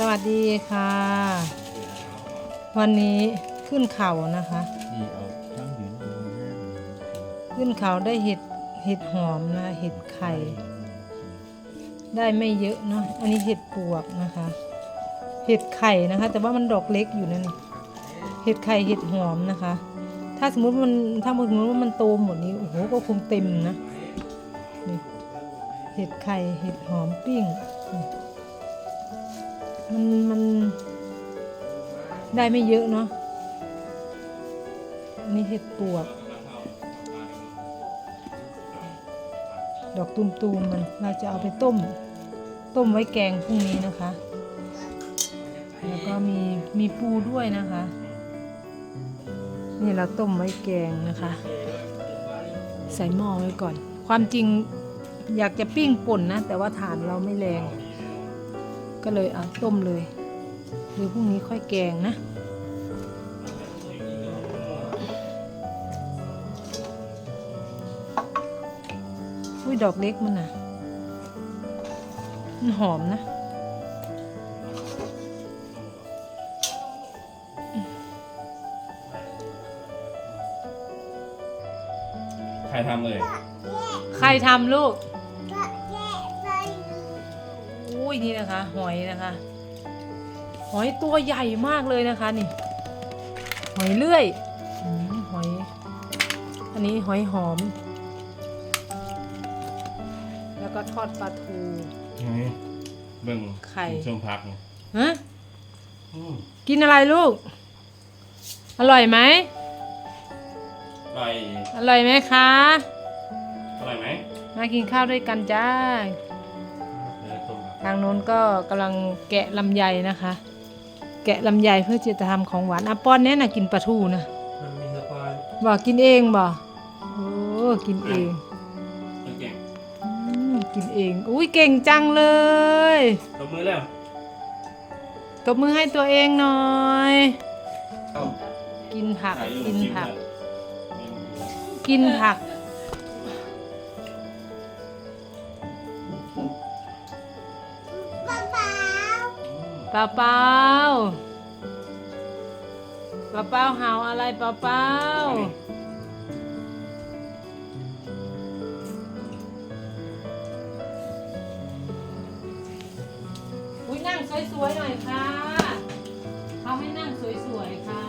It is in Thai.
สวัสดีค่ะ วันนี้ขึ้นเขานะคะ นี่เอาช่างยืนดูหน้าขึ้นเขาได้เห็ดเห็ดหอมนะ เห็ดไข่ ได้ไม่เยอะเนาะอันนี้เห็ดปวกนะคะ เห็ดไข่นะคะ แต่ว่ามันดอกเล็กอยู่นะนี่เห็ดไข่เห็ดหอมนะคะ ถ้าสมมติมันถ้าสมมติว่ามันโตหมดนี้โอ้โหก็คงเต็มนะนี่เห็ดไข่เห็ดหอมปิ้งนี่ มันมันได้ไม่เยอะเนาะอันนี้เห็ดปวก ดอกตูมๆมันเราจะเอาไปต้ม ต้มไว้แกงพรุ่งนี้นะคะ แล้วก็มีมีปูด้วยนะคะ นี่เราต้มไว้แกงนะคะ ใส่หม้อไว้ก่อน ความจริงอยากจะปิ้งป่นนะ แต่ว่าถ่านเราไม่แรง ก็เลยเอาต้มเลย หรือพรุ่งนี้ค่อยแกงนะ อุ้ยดอกเล็กมันน่ะมันหอมนะใครทำเลย ใครทำลูก นี่นะคะ หอยนะคะ หอยตัวใหญ่มากเลยนะคะนี่ หอยเลื่อยอมหอย อันนี้หอยหอม แล้วก็ทอดปลาทูเบิ่งไข่ชมพักนี่ฮะอืมกินอะไรลูก อร่อยไหมอร่อย อร่อยไหมคะ อร่อยไหม มากินข้าวด้วยกันจ้าเออชมพัก ทางโน้นก็กำลังแกะลำไยนะคะ แกะลำไยเพื่อจะทำของหวานอะป้อนเนี้ยนะกินปลาทูนะมันมีสปอยบอกกินเองบอกโอ้กินเองมันเก่งอืมกินเอง อุ้ยเก่งจังเลยตบมือแล้วตบมือให้ตัวเองหน่อย เอ้ากินผักถ่ายรูปกินคลิปผัก เลย กินผัก ปล่าเปล่าเปล่าเปล่าหาวอะไรเปล่าเปล่าอุ้ยนั่งสวยๆหน่อยค่ะเขาให้นั่งสวยๆค่ะ